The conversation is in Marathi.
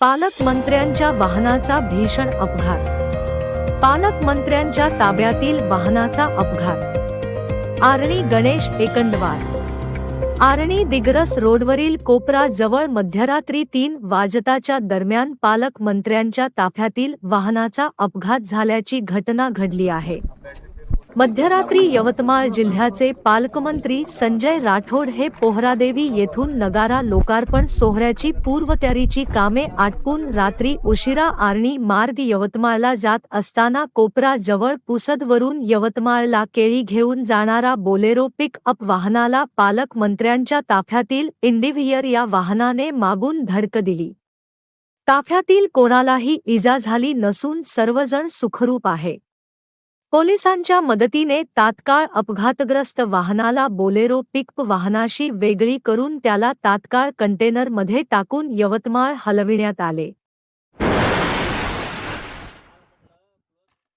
पालकमंत्र्यांच्या वाहनाचा भीषण अपघात. पालकमंत्र्यांच्या ताब्यातील वाहनाचा अपघात. आरणी गणेश एकंडवार आरणी दिग्रस रोडवरील कोपरा जवळ मध्यरात्री तीन वाजताच्या दरम्यान पालकमंत्र्यांच्या ताफ्यातील वाहनाचा अपघात झाल्याची घटना घडली आहे. मध्यरात्री यवतमाळ जिल्ह्याचे पालकमंत्री संजय राठोड हे पोहरादेवी येथून नगारा लोकार्पण सोहळ्याची पूर्वतयारीची कामे आटपून रात्री उशिरा आर्णी मार्ग यवतमाळला जात असताना कोपरा जवळ पुसदवरून यवतमाळला केळी घेऊन जाणारा बोलेरो पिक अप वाहनाला पालकमंत्र्यांच्या ताफ्यातील इंडिव्हियर या वाहनाने मागून धडक दिली. ताफ्यातील कोणालाही इजा झाली नसून सर्वजण सुखरूप आहे. पोलिसांच्या मदतीने तात्काळ अपघातग्रस्त वाहनाला बोलेरो पिकप वाहनाशी वेगळी करून त्याला तात्काळ कंटेनरमध्ये टाकून यवतमाळ हलविण्यात आले.